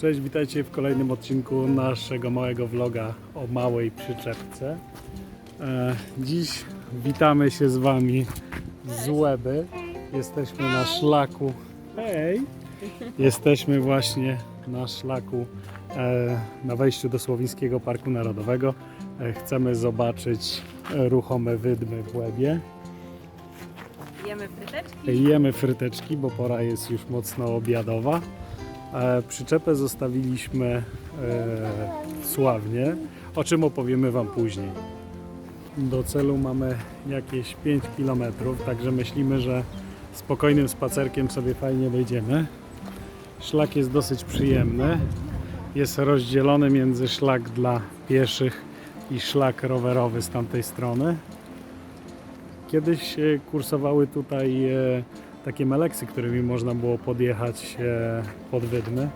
Cześć, witajcie w kolejnym odcinku naszego małego vloga o małej przyczepce. E, dziś witamy się z Wami z Łeby. Jesteśmy na szlaku. Hej! Jesteśmy właśnie na szlaku e, na wejściu do Słowińskiego Parku Narodowego. E, chcemy zobaczyć ruchome wydmy w Łebie. Jemy fryteczki. Jemy fryteczki, bo pora jest już mocno obiadowa. E, Przyczepę zostawiliśmy e, Sławnie, o czym opowiemy Wam później. Do celu mamy jakieś 5 km, także myślimy, że spokojnym spacerkiem sobie fajnie dojdziemy. Szlak jest dosyć przyjemny. Jest rozdzielony między szlak dla pieszych i szlak rowerowy z tamtej strony. Kiedyś e, kursowały tutaj takie meleksy, którymi można było podjechać e, pod Wydmy,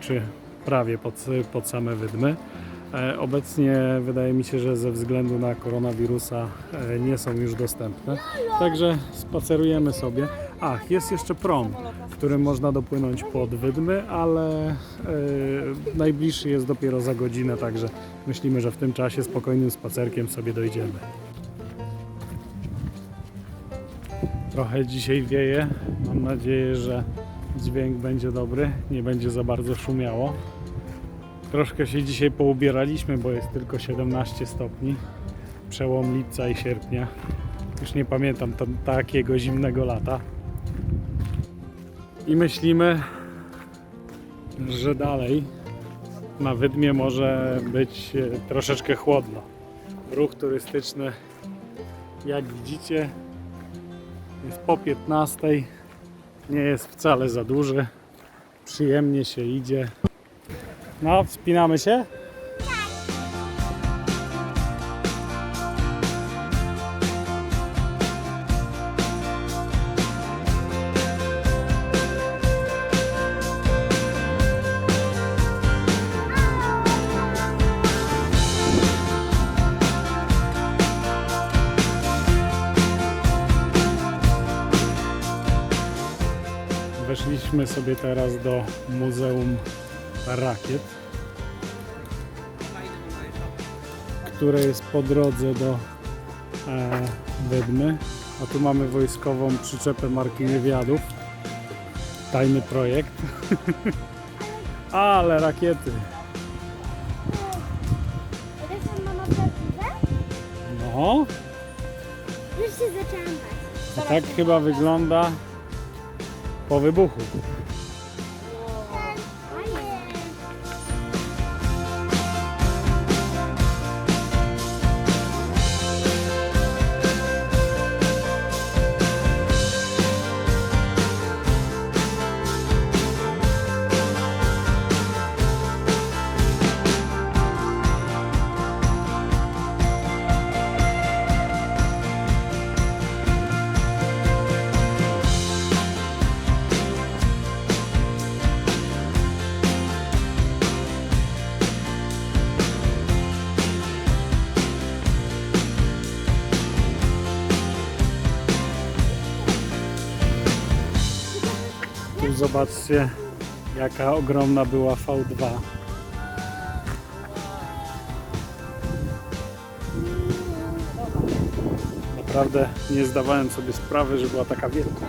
czy prawie pod, pod same Wydmy. E, Obecnie wydaje mi się, że ze względu na koronawirusa e, nie są już dostępne. Także spacerujemy sobie. Ach, jest jeszcze prom, którym można dopłynąć pod Wydmy, ale e, najbliższy jest dopiero za godzinę, także myślimy, że w tym czasie spokojnym spacerkiem sobie dojdziemy. Trochę dzisiaj wieje. Mam nadzieję, że dźwięk będzie dobry, nie będzie za bardzo szumiało. Troszkę się dzisiaj poubieraliśmy, bo jest tylko 17 stopni. Przełom lipca i sierpnia. Już nie pamiętam takiego zimnego lata. I myślimy, że dalej na Wydmie może być e, troszeczkę chłodno. Ruch turystyczny, jak widzicie, jest po 15. Nie jest wcale za duży. Przyjemnie się idzie. No, wspinamy się? Sobie teraz do Muzeum Rakiet, które jest po drodze do e, Wydmy. A tu mamy wojskową przyczepę marki Niewiadów. Tajny projekt. Ale rakiety. No, Już się zaczęłam bać. to tak chyba wygląda po wybuchu. Zobaczcie, jaka ogromna była V2. Naprawdę nie zdawałem sobie sprawy, że była taka wielka.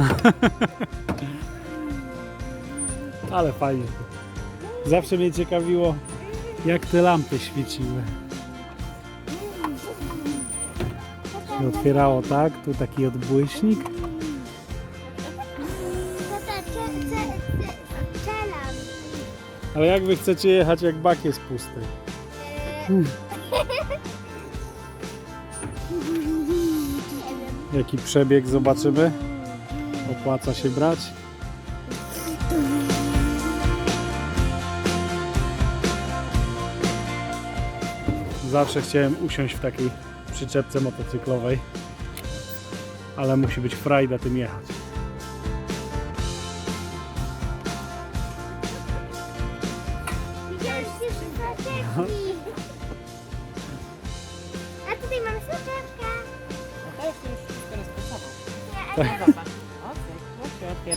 Ale fajnie. Zawsze mnie ciekawiło, jak te lampy świeciły. Się otwierało tak, tu taki odbłyśnik. Ale jak wy chcecie jechać, jak bak jest pusty? Jaki przebieg zobaczymy? Opłaca się brać? Zawsze chciałem usiąść w takiej przyczepce motocyklowej, ale musi być frajda tym jechać.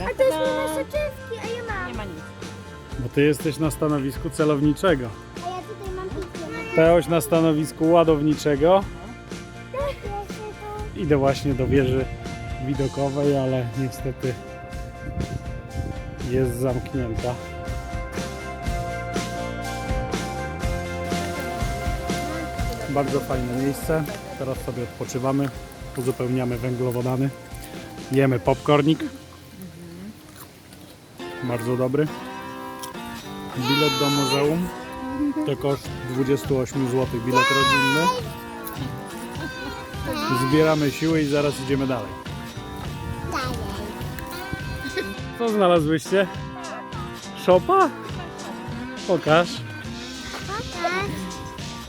A to nie ma soczewki, a ja mam. Nie ma nic. Bo ty jesteś na stanowisku celowniczego. A ja tutaj mam piłkę. Teoś na stanowisku ładowniczego. Tak. Idę właśnie do wieży widokowej, ale niestety jest zamknięta. Bardzo fajne miejsce. Teraz sobie odpoczywamy, uzupełniamy węglowodany, jemy popcornik. Bardzo dobry. Bilet do muzeum to koszt 28 zł, bilet rodzinny. Zbieramy siły i zaraz idziemy dalej. Co znalazłyście? Szopa? Pokaż. Pokaż.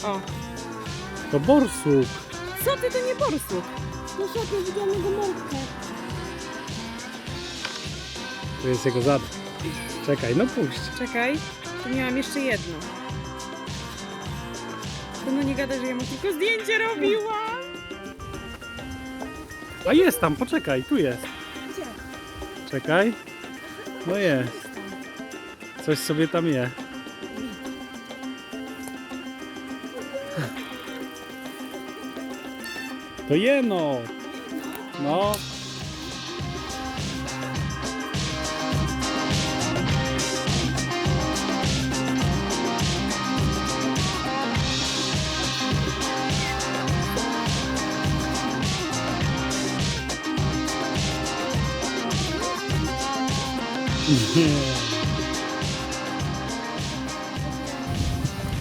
O, To borsuk. co ty, to nie borsuk. Jeszcze tu widziamy gumówkę. To jest jego zadek. Czekaj, no puść. Czekaj, tu miałam jeszcze jedno. To no nie gada, że ja mu tylko zdjęcie robiłam. A jest tam, poczekaj, tu jest. Gdzie? Czekaj. No jest. Coś sobie tam je. To jeno. No.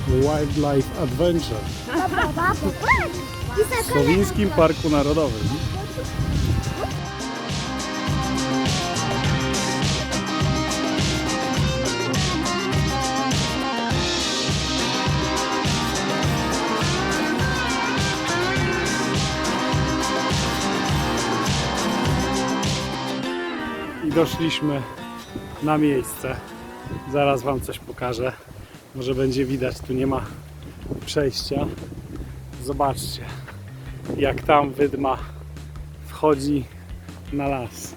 Wildlife Adventure w za Słowińskim Parku Narodowym. I doszliśmy na miejsce. Zaraz Wam coś pokażę. Może będzie widać, tu nie ma przejścia. Zobaczcie, jak tam wydma wchodzi na las.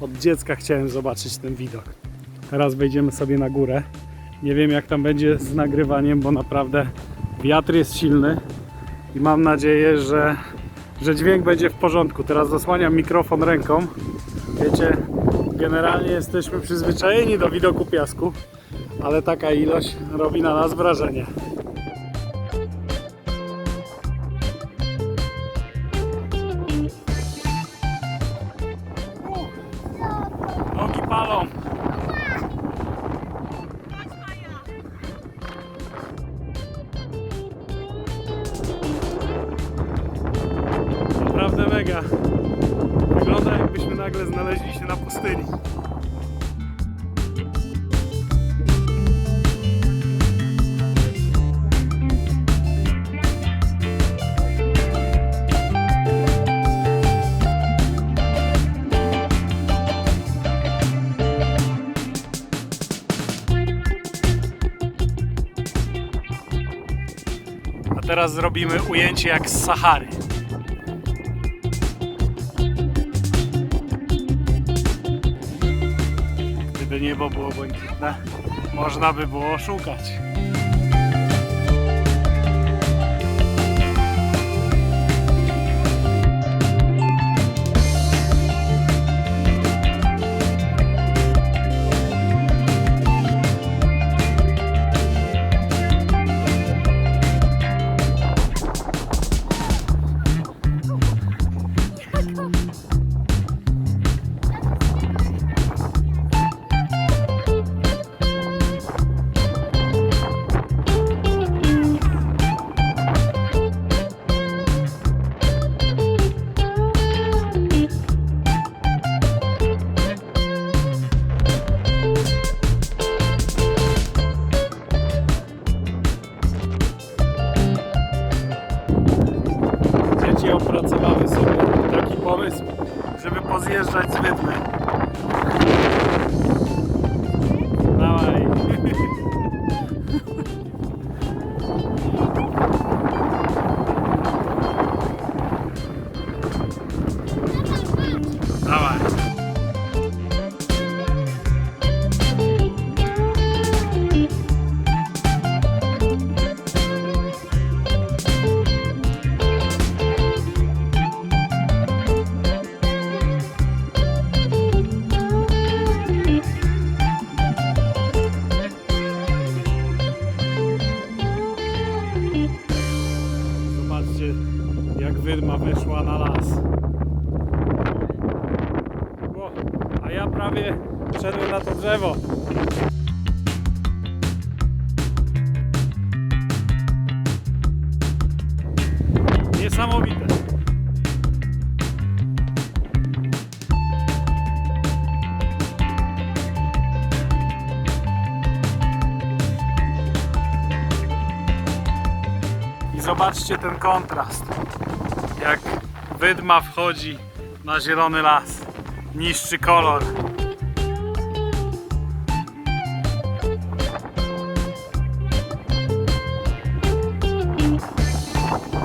Od dziecka chciałem zobaczyć ten widok. Teraz wejdziemy sobie na górę. Nie wiem jak tam będzie z nagrywaniem, bo naprawdę wiatr jest silny i mam nadzieję, że, że dźwięk będzie w porządku. Teraz zasłaniam mikrofon ręką. Wiecie, generalnie jesteśmy przyzwyczajeni do widoku piasku, ale taka ilość robi na nas wrażenie. Teraz zrobimy ujęcie jak z Sahary. Gdyby niebo było błękitne, można by było szukać. Ja prawie wszedłem na to drzewo. Niesamowite. I zobaczcie ten kontrast. Jak wydma wchodzi na zielony las. Niszczy kolor.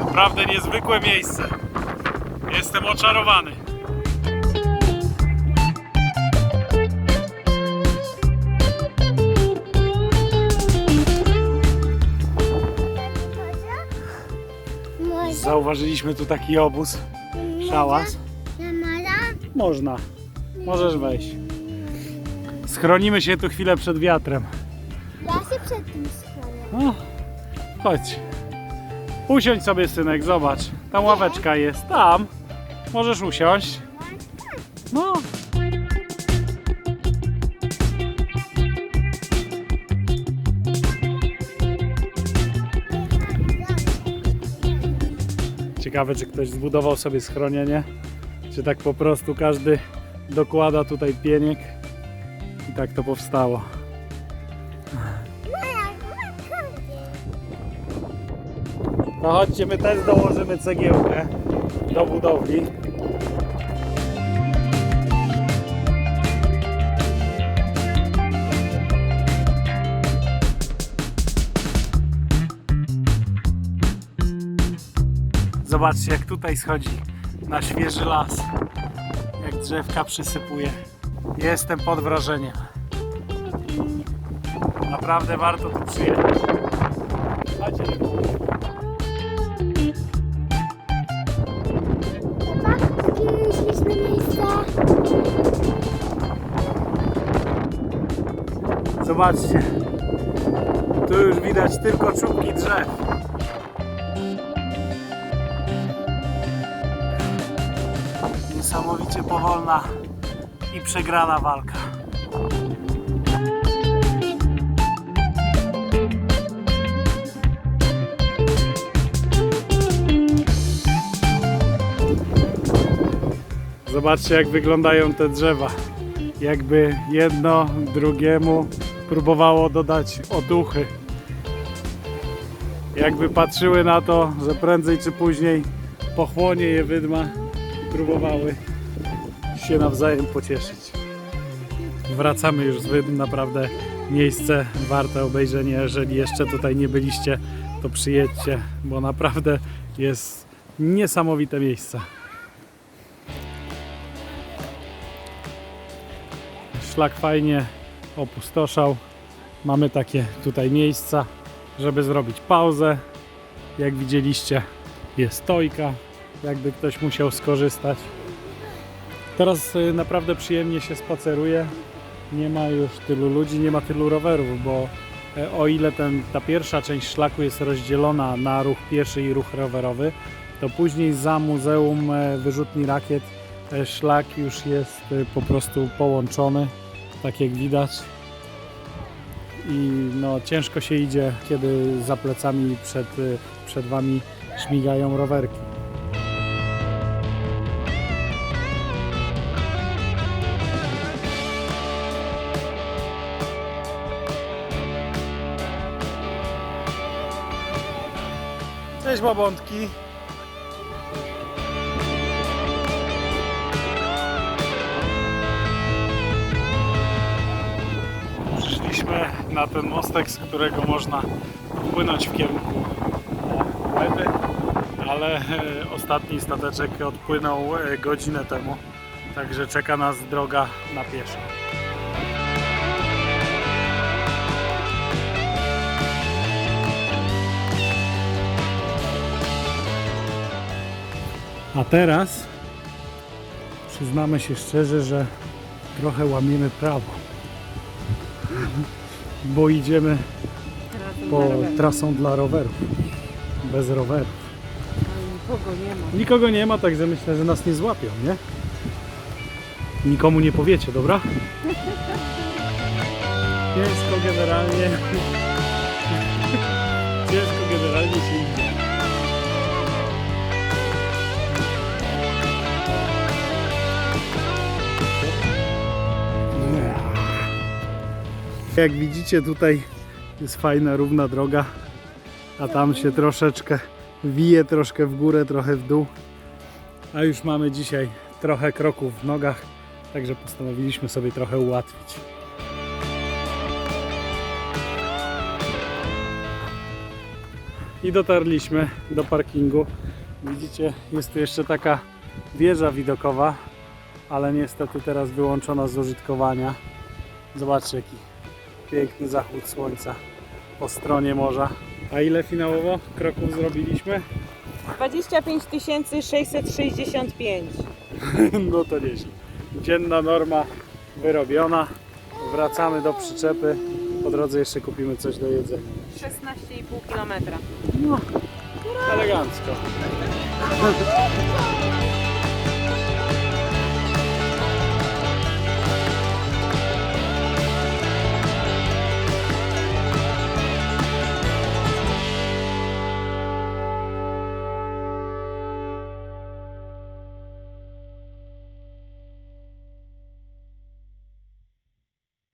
Naprawdę niezwykłe miejsce. Jestem oczarowany. Zauważyliśmy tu taki obóz. Szałas. Można. Możesz wejść. Schronimy się tu chwilę przed wiatrem. Ja się przed tym schronię. No, chodź. Usiądź sobie, synek, zobacz. Tam ławeczka jest. Tam. Możesz usiąść. No. Ciekawe, czy ktoś zbudował sobie schronienie, czy tak po prostu każdy dokłada tutaj pieniek i tak to powstało. No chodźcie, my też dołożymy cegiełkę do budowli. Zobaczcie jak tutaj schodzi na świeży las. Drzewka przysypuje. Jestem pod wrażeniem. Naprawdę warto tu przyjechać. Chodźcie, śliczne. Zobaczcie. Tu już widać tylko czubki drzew. Powolna i przegrana walka. Zobaczcie jak wyglądają te drzewa. Jakby jedno drugiemu próbowało dodać otuchy. Jakby patrzyły na to, że prędzej czy później pochłonie je wydma i próbowały się nawzajem pocieszyć. Wracamy już z naprawdę miejsce warte obejrzenia. Jeżeli jeszcze tutaj nie byliście, to przyjedźcie, bo naprawdę jest niesamowite miejsce. Szlak fajnie opustoszał. Mamy takie tutaj miejsca, żeby zrobić pauzę. Jak widzieliście, jest stojka, jakby ktoś musiał skorzystać. Teraz y, naprawdę przyjemnie się spaceruje. Nie ma już tylu ludzi, nie ma tylu rowerów, bo e, o ile ten, ta pierwsza część szlaku jest rozdzielona na ruch pieszy i ruch rowerowy, to później za Muzeum e, Wyrzutni Rakiet e, szlak już jest po prostu połączony, tak jak widać. I no, ciężko się idzie, kiedy za plecami przed, przed Wami śmigają rowerki. Babątki. Przyszliśmy na ten mostek, z którego można płynąć w kierunku Łeby, ale e, ostatni stateczek odpłynął e, godzinę temu, także czeka nas droga na pieszo. A teraz przyznamy się szczerze, że trochę łamiemy prawo. Bo idziemy po trasą dla rowerów. Bez rowerów. Nikogo nie ma. Nikogo nie ma, także myślę, że nas nie złapią, nie? Nikomu nie powiecie, dobra? Ciężko generalnie. Ciężko generalnie się idzie. Jak widzicie tutaj jest fajna, równa droga, a tam się troszeczkę wije, troszkę w górę, trochę w dół. A już mamy dzisiaj trochę kroków w nogach, także postanowiliśmy sobie trochę ułatwić. I dotarliśmy do parkingu. Widzicie, jest tu jeszcze taka wieża widokowa, ale niestety teraz wyłączona z użytkowania. Zobaczcie jaki piękny zachód słońca po stronie morza. A ile finałowo kroków zrobiliśmy? 25 665. No to nieźle. Dzienna norma wyrobiona. Wracamy do przyczepy. Po drodze jeszcze kupimy coś do jedzenia. 16,5 km. No, elegancko.